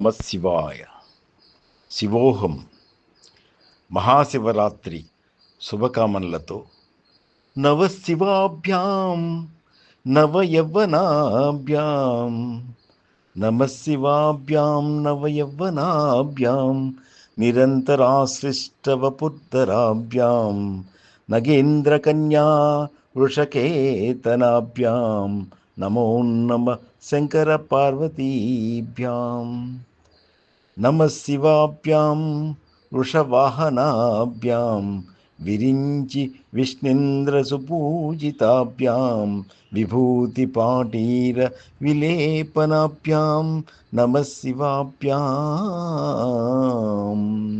నమ శివాయ శివోహం మహాశివరాత్రి శుభకామనలతో నవశివాభ్యాం నవయవ్వనాభ్యాం నమ శివాభ్యాం నవయవ్వనాభ్యాం నిరంతరాశ్లిష్టవపుత్తరాభ్యాం నగేంద్రకన్యా వృషకేతనాభ్యాం నమో నమ శంకర పార్వతీభ్యాం నమ శివాభ్యాం వృషవాహనాభ్యాం విరించి విష్ణేంద్రసుపూజితాభ్యాం విభూతిపాటీర విలేపనాభ్యాం నమ శివాభ్యాం.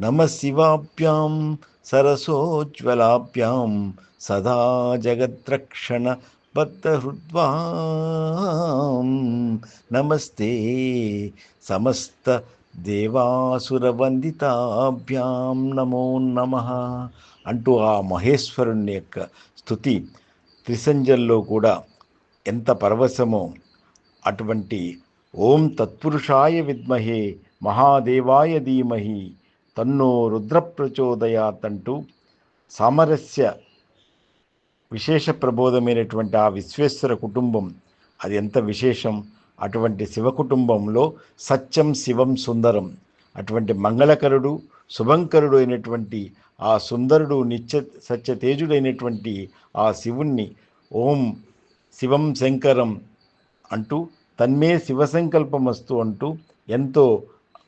నమ శివాభ్యాం సరసోజ్వలాభ్యాం సదా జగద్రక్షణ బద్ధహృద్వాం నమస్తే. సమస్త దేవాసురవందితాభ్యాం నమో నమ అంటూ ఆ మహేశ్వరుని యొక్క స్థుతి త్రిసంజల్లో కూడా ఎంత పరవశమో అటువంటి ఓం తత్పురుషాయ విద్మహే మహాదేవాయ ధీమహి తన్నో రుద్రప్రచోదయాత్ అంటూ సామరస్య విశేష ప్రబోధమైనటువంటి ఆ విశ్వేశ్వర కుటుంబం అది ఎంత విశేషం? అటువంటి శివ కుటుంబంలో సత్యం శివం సుందరం. అటువంటి మంగళకరుడు శుభంకరుడు అయినటువంటి ఆ సుందరుడు నిత్య సత్యతేజుడైనటువంటి ఆ శివుణ్ణి ఓం శివం శంకరం అంటూ తన్మే శివసంకల్పమస్తు అంటూ ఎంతో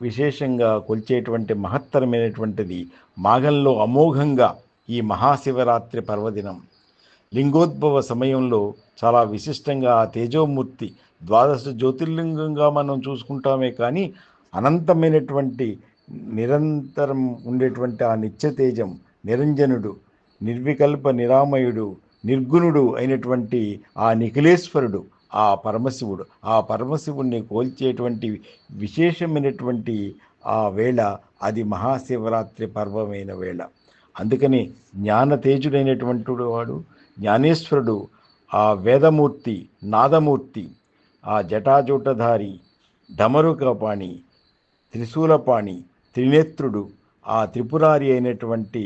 విశేషంగా కొలిచేటువంటి మహత్తరమైనటువంటిది మాఘంలో అమోఘంగా ఈ మహాశివరాత్రి పర్వదినం. లింగోద్భవ సమయంలో చాలా విశిష్టంగా ఆ తేజోమూర్తి ద్వాదశ జ్యోతిర్లింగంగా మనం చూసుకుంటామే కానీ అనంతమైనటువంటి నిరంతరం ఉండేటువంటి ఆ నిత్య తేజం నిరంజనుడు నిర్వికల్ప నిరామయుడు నిర్గుణుడు అయినటువంటి ఆ నిఖిలేశ్వరుడు ఆ పరమశివుడు. ఆ పరమశివుణ్ణి కోల్చేటువంటి విశేషమైనటువంటి ఆ వేళ అది మహాశివరాత్రి పర్వమైన వేళ. అందుకని జ్ఞానతేజుడైనటువంటి వాడు జ్ఞానేశ్వరుడు ఆ వేదమూర్తి నాదమూర్తి ఆ జటాజూటధారి ఢమరుకపాణి త్రిశూలపాణి త్రినేత్రుడు ఆ త్రిపురారి అయినటువంటి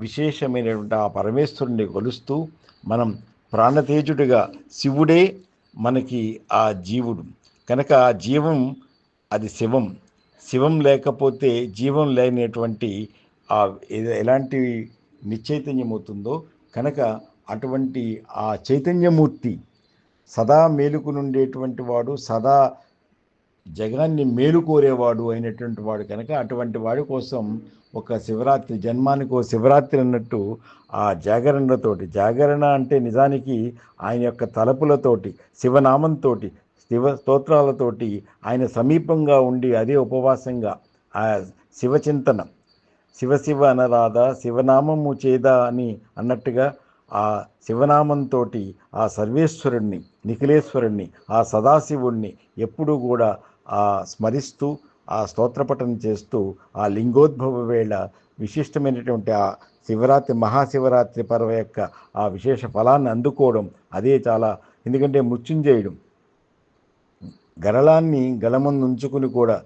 విశేషమైనటువంటి ఆ పరమేశ్వరుని కొలుస్తూ మనం ప్రాణతేజుడిగా శివుడే మనకి ఆ జీవుడు. కనుక ఆ జీవం అది శివం. శివం లేకపోతే జీవం లేనటువంటి ఆ ఎలాంటి నిశ్చైతన్యం అవుతుందో కనుక అటువంటి ఆ చైతన్యమూర్తి సదా మేలుకునుండేటువంటి వాడు సదా జగాన్ని మేలు కోరేవాడు అయినటువంటి వాడు కనుక అటువంటి వాడి కోసం ఒక శివరాత్రి జన్మానికి శివరాత్రి అన్నట్టు ఆ జాగరణతోటి జాగరణ అంటే నిజానికి ఆయన యొక్క తలపులతోటి శివనామంతో శివ స్తోత్రాలతోటి ఆయన సమీపంగా ఉండి అదే ఉపవాసంగా ఆ శివచింతన శివ శివ అనరాధ శివనామము చేదా అని అన్నట్టుగా ఆ శివనామంతో ఆ సర్వేశ్వరుణ్ణి నిఖిలేశ్వరుణ్ణి ఆ సదాశివుణ్ణి ఎప్పుడూ కూడా ఆ స్మరిస్తూ ఆ స్తోత్రపఠనం చేస్తూ ఆ లింగోద్భవ వేళ విశిష్టమైనటువంటి ఆ శివరాత్రి మహాశివరాత్రి పర్వ యొక్క ఆ విశేష ఫలాన్ని అందుకోవడం అదే చాలా ఎందుకంటే మృత్యుంజయుడు. గరళాన్ని గలమందు ఉంచుకుని కూడా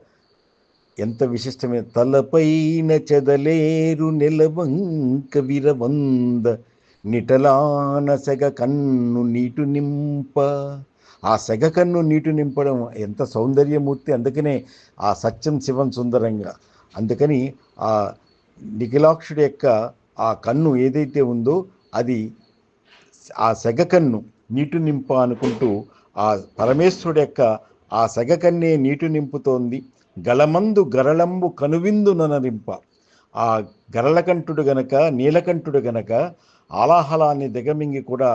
ఎంత విశిష్టమైన తలపైన చెదలేరు నిలవంక విరవంద నిటలాన సెగ కన్ను నీటు నింప. ఆ సెగ కన్ను నీటు నింపడం ఎంత సౌందర్యమూర్తి అందుకనే ఆ సత్యం శివం సుందరంగా. అందుకని ఆ నిఖిలాక్షుడి యొక్క ఆ కన్ను ఏదైతే ఉందో అది ఆ సెగ కన్ను నీటు నింప అనుకుంటూ ఆ పరమేశ్వరుడు యొక్క ఆ సెగ కన్నే నీటు నింపుతోంది. గలమందు గరళంబు కనువిందు ననరింప. ఆ గరళకంఠుడు గనక నీలకంఠుడు గనక ఆలాహలాన్ని దిగమింగి కూడా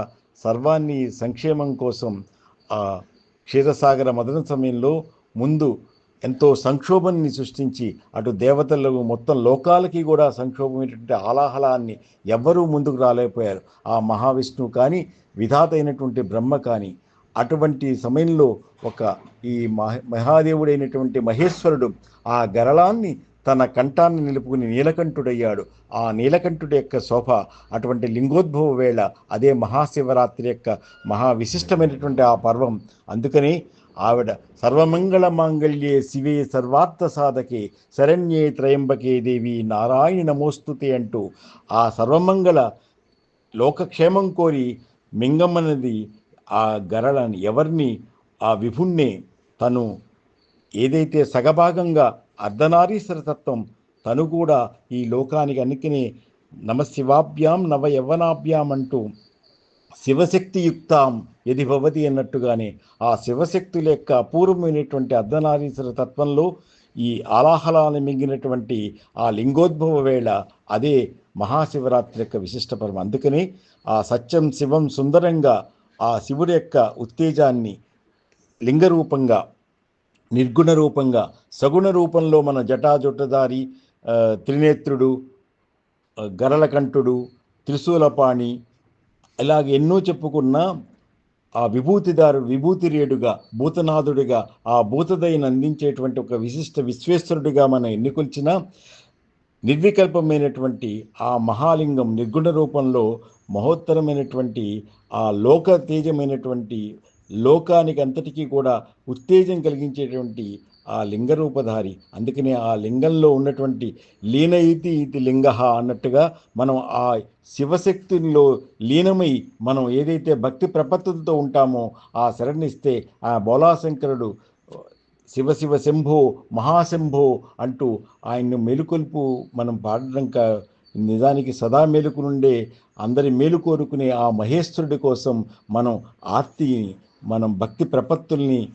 సర్వాన్ని సంక్షేమం కోసం ఆ క్షీరసాగర మదన సమయంలో ముందు ఎంతో సంక్షోభాన్ని సృష్టించి అటు దేవతలకు మొత్తం లోకాలకి కూడా సంక్షోభమైనటువంటి ఆలాహలాన్ని ఎవ్వరూ ముందుకు రాలేకపోయారు. ఆ మహావిష్ణువు కానీ విధాత అయినటువంటి బ్రహ్మ కానీ అటువంటి సమయంలో ఒక ఈ మహ మహాదేవుడైనటువంటి మహేశ్వరుడు ఆ గరళాన్ని తన కంఠాన్ని నిలుపుకుని నీలకంఠుడయ్యాడు. ఆ నీలకంఠుడి యొక్క శోభ అటువంటి లింగోద్భవ వేళ అదే మహాశివరాత్రి యొక్క మహా విశిష్టమైనటువంటి ఆ పర్వం. అందుకని ఆవిడ సర్వమంగళ మాంగళ్యే శివే సర్వార్థ సాధకే శరణ్యే త్రయంబకే దేవి నారాయణ నమోస్తుతే అంటూ ఆ సర్వమంగళ లోకక్షేమం కోరి మింగమ్మనది ఆ గరళని ఎవరిని ఆ విభుణ్ణి తను ఏదైతే సగభాగంగా అర్ధనారీశ్వర తత్వం తను కూడా ఈ లోకానికి అన్నిటినీ నమశివాభ్యాం నవ యవ్వనాభ్యాం అంటూ శివశక్తియుక్తాం ఎది భవతి అన్నట్టుగానే ఆ శివశక్తుల యొక్క అపూర్వమైనటువంటి అర్ధనారీశ్వర తత్వంలో ఈ ఆలాహలాన్ని మింగినటువంటి ఆ లింగోద్భవ వేళ అదే మహాశివరాత్రి యొక్క విశిష్ట పర్వం. అందుకని ఆ సత్యం శివం సుందరంగా ఆ శివుడి యొక్క ఉత్తేజాన్ని లింగ రూపంగా నిర్గుణ రూపంగా సగుణ రూపంలో మన జటాజుట్టదారి త్రినేత్రుడు గరళకంఠుడు త్రిశూలపాణి ఇలాగ ఎన్నో చెప్పుకున్న ఆ విభూతిదారుడు విభూతిరేడుగా భూతనాథుడిగా ఆ భూతదయను అందించేటువంటి ఒక విశిష్ట విశ్వేశ్వరుడిగా మనం ఎన్నికొల్చిన నిర్వికల్పమైనటువంటి ఆ మహాలింగం నిర్గుణ రూపంలో మహోత్తరమైనటువంటి ఆ లోక తేజమైనటువంటి లోకానికి అంతటికీ కూడా ఉత్తేజం కలిగించేటువంటి ఆ లింగరూపధారి. అందుకనే ఆ లింగంలో ఉన్నటువంటి లీన ఇతి లింగ అన్నట్టుగా మనం ఆ శివశక్తిలో లీనమై మనం ఏదైతే భక్తి ప్రపత్తులతో ఉంటామో ఆ శరణిస్తే ఆ బోలాశంకరుడు శివ శివ శంభో మహాశంభో అంటూ ఆయన్ను మెలుకొల్పు మనం పాడడం కా నిజానికి సదా మేలుకునుండే అందరి మేలు కోరుకునే ఆ మహేశ్వరుడి కోసం మనం ఆర్తిని మనం భక్తి ప్రపత్తుల్ని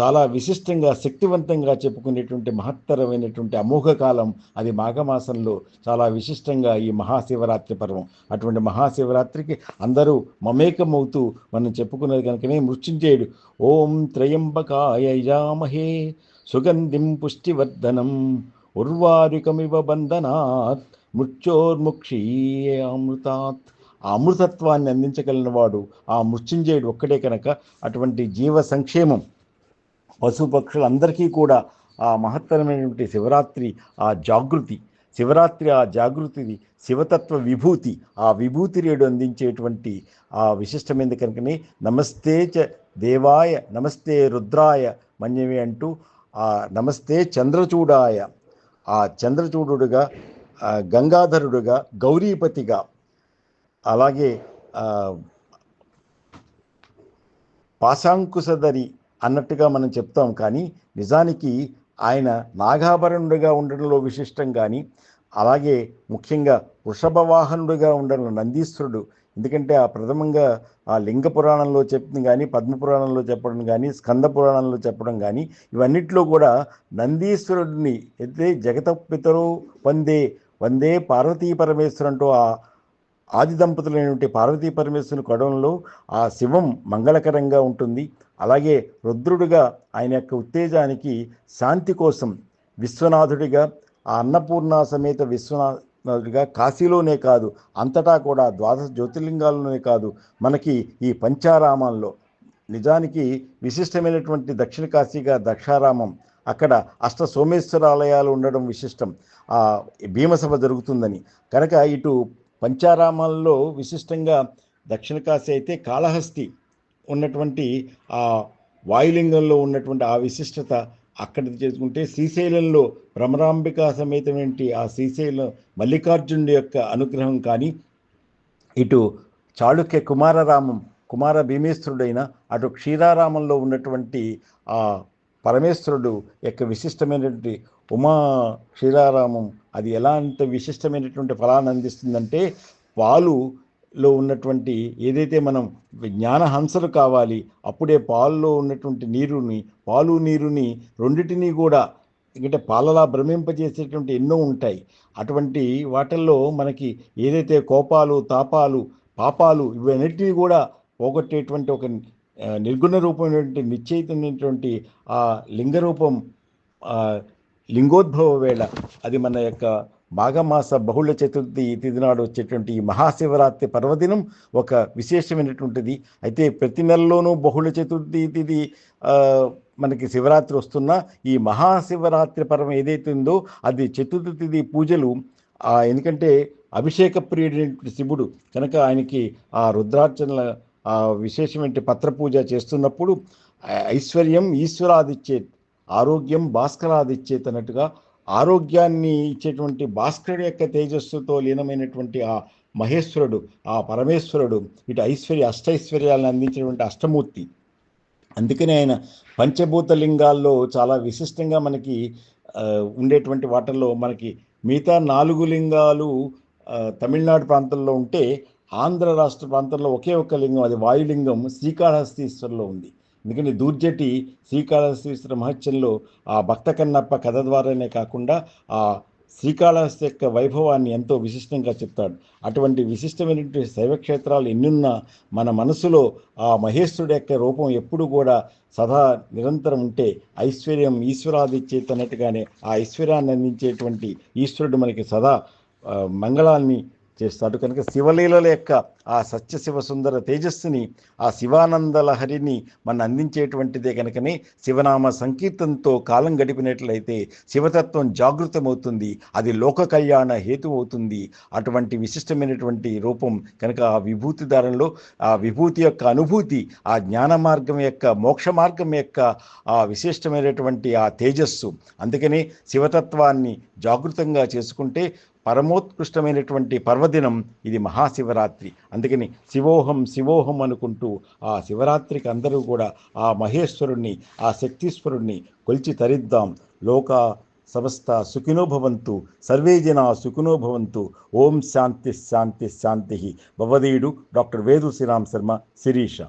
చాలా విశిష్టంగా శక్తివంతంగా చెప్పుకునేటువంటి మహత్తరమైనటువంటి అమోఘ కాలం అది మాఘమాసంలో చాలా విశిష్టంగా ఈ మహాశివరాత్రి పర్వం. అటువంటి మహాశివరాత్రికి అందరూ మమేకమవుతూ మనం చెప్పుకున్నది కనుకనే మృత్యుంజయుడు. ఓం త్రయంబకాయ యామహే సుగంధిం పుష్టివర్ధనం. ఉర్వారికమివ బంధనాత్. మృత్యోర్ముక్షీయామృతాత్ ఆ అమృతత్వాన్ని అందించగలిగిన వాడు ఆ మృత్యుంజయుడు ఒక్కడే కనుక అటువంటి జీవ సంక్షేమం. పశుపక్షులందరికీ కూడా ఆ మహత్తరమైనటువంటి శివరాత్రి ఆ జాగృతి. శివరాత్రి ఆ జాగృతిది శివతత్వ విభూతి. ఆ విభూతి రేడు అందించేటువంటి ఆ విశిష్టమైనది కనుకనే నమస్తే చ దేవాయ నమస్తే రుద్రాయ మన్యమే అంటూ ఆ నమస్తే చంద్రచూడాయ. ఆ చంద్రచూడుగా గంగాధరుడుగా గౌరీపతిగా అలాగే పాశాంకుశధరి అన్నట్టుగా మనం చెప్తాం. కానీ నిజానికి ఆయన నాగాభరణుడిగా ఉండడంలో విశిష్టం కానీ అలాగే ముఖ్యంగా వృషభ వాహనుడిగా నందీశ్వరుడు ఎందుకంటే ఆ ప్రథమంగా ఆ లింగ పురాణంలో చెప్పింది కానీ పద్మ పురాణంలో చెప్పడం కానీ స్కంద పురాణంలో చెప్పడం కానీ ఇవన్నిట్లో కూడా నందీశ్వరుడిని అయితే జగత పితరు పొందే వందే పార్వతీ పరమేశ్వరు అంటూ ఆ ఆది దంపతులైనటువంటి పార్వతీ పరమేశ్వరుని కొడంలో ఆ శివం మంగళకరంగా ఉంటుంది. అలాగే రుద్రుడిగా ఆయన యొక్క ఉత్తేజానికి శాంతి కోసం విశ్వనాథుడిగా ఆ అన్నపూర్ణ సమేత విశ్వనాథుడిగా కాశీలోనే కాదు అంతటా కూడా ద్వాదశ జ్యోతిర్లింగాల్లోనే కాదు మనకి ఈ పంచారామాల్లో. నిజానికి విశిష్టమైనటువంటి దక్షిణ కాశీగా దక్షారామం అక్కడ అష్ట సోమేశ్వర ఆలయాలు ఉండడం విశిష్టం. ఆ భీమసభ జరుగుతుందని. కనుక ఇటు పంచారామాల్లో విశిష్టంగా దక్షిణ కాశీ అయితే కాళహస్తి ఉన్నటువంటి ఆ వాయులింగంలో ఉన్నటువంటి ఆ విశిష్టత అక్కడ చేసుకుంటే శ్రీశైలంలో భ్రమరాంబిక సమేతమేంటి ఆ శ్రీశైలం మల్లికార్జునుడి యొక్క అనుగ్రహం కానీ ఇటు చాళుక్య కుమారరామం కుమార భీమేశ్వరుడైన అటు క్షీరారామంలో ఉన్నటువంటి ఆ పరమేశ్వరుడు యొక్క విశిష్టమైనటువంటి ఉమా క్షీరారామం అది ఎలాంటి విశిష్టమైనటువంటి ఫలాన్ని అందిస్తుందంటే పాలులో ఉన్నటువంటి ఏదైతే మనం జ్ఞానహంసలు కావాలి అప్పుడే పాలులో ఉన్నటువంటి నీరుని పాలు నీరుని రెండింటినీ కూడా ఎందుకంటే పాలలా భ్రమింపజేసేటువంటి ఎన్నో ఉంటాయి. అటువంటి వాటిల్లో మనకి ఏదైతే కోపాలు తాపాలు పాపాలు ఇవన్నిటినీ కూడా పోగొట్టేటువంటి ఒక నిర్గుణ రూపమైనటువంటి నిశ్చయితమైనటువంటి ఆ లింగ రూపం లింగోద్భవ వేళ అది మన యొక్క మాఘమాస బహుళ చతుర్థి తిథి నాడు వచ్చేటువంటి ఈ మహాశివరాత్రి పర్వదినం ఒక విశేషమైనటువంటిది. అయితే ప్రతి నెలలోనూ బహుళ చతుర్థి తిథి మనకి శివరాత్రి వస్తున్నా ఈ మహాశివరాత్రి పర్వం ఏదైతే ఉందో అది చతుర్థి తిథి పూజలు ఎందుకంటే అభిషేక ప్రియుడైనటువంటి శివుడు కనుక ఆయనకి ఆ రుద్రార్చనల విశేషమైన పత్రపూజ చేస్తున్నప్పుడు ఐశ్వర్యం ఈశ్వరాదిచ్చేత్ ఆరోగ్యం భాస్కరాదిచ్చేత్ అన్నట్టుగా ఆరోగ్యాన్ని ఇచ్చేటువంటి భాస్కరుడు యొక్క తేజస్సుతో లీనమైనటువంటి ఆ మహేశ్వరుడు ఆ పరమేశ్వరుడు ఇటు ఐశ్వర్య అష్టైశ్వర్యాలను అందించినటువంటి అష్టమూర్తి. అందుకనే ఆయన పంచభూత లింగాల్లో చాలా విశిష్టంగా మనకి ఉండేటువంటి వాటిల్లో మనకి మిగతా నాలుగు లింగాలు తమిళనాడు ప్రాంతంలో ఉంటే ఆంధ్ర రాష్ట్ర ప్రాంతంలో ఒకే ఒక్క లింగం అది వాయులింగం శ్రీకాళహస్తీశ్వరంలో ఉంది. ఎందుకంటే దూర్జటి శ్రీకాళహస్తీశ్వర మహత్యంలో ఆ భక్త కన్నప్ప కథ ద్వారానే కాకుండా ఆ శ్రీకాళహస్తి యొక్క వైభవాన్ని ఎంతో విశిష్టంగా చెప్తాడు. అటువంటి విశిష్టమైనటువంటి శైవక్షేత్రాలు ఎన్నున్నా మన మనసులో ఆ మహేశ్వరుడు యొక్క రూపం ఎప్పుడు కూడా సదా నిరంతరం ఉంటే ఐశ్వర్యం ఈశ్వరాదిచ్చేత అన్నట్టుగానే ఆ ఐశ్వర్యాన్ని అందించేటువంటి ఈశ్వరుడు మనకి సదా మంగళాన్ని చేస్తాడు కనుక శివలీలల యొక్క ఆ సత్యశివ సుందర తేజస్సుని ఆ శివానంద లహరిని మన అందించేటువంటిదే కనుకనే శివనామ సంకీర్తనతో కాలం గడిపినట్లయితే శివతత్వం జాగృతమవుతుంది అది లోక కళ్యాణ హేతు అవుతుంది అటువంటి విశిష్టమైనటువంటి రూపం కనుక ఆ విభూతి దారంలో ఆ విభూతి యొక్క అనుభూతి ఆ జ్ఞాన మార్గం యొక్క మోక్ష మార్గం యొక్క ఆ విశిష్టమైనటువంటి ఆ తేజస్సు. అందుకనే శివతత్వాన్ని జాగృతంగా చేసుకుంటే పరమోత్కృష్టమైనటువంటి పర్వదినం ఇది మహాశివరాత్రి. అందుకని శివోహం శివోహం అనుకుంటూ ఆ శివరాత్రికి అందరూ కూడా ఆ మహేశ్వరుణ్ణి ఆ శక్తీశ్వరుణ్ణి కొలిచి తరిద్దాం. లోక సమస్త సుఖినోభవంతు సర్వే ఓం శాంతి శాంతి శాంతి. భవదీయుడు డాక్టర్ వేదు శ్రీరామ్ శర్మ శిరీష.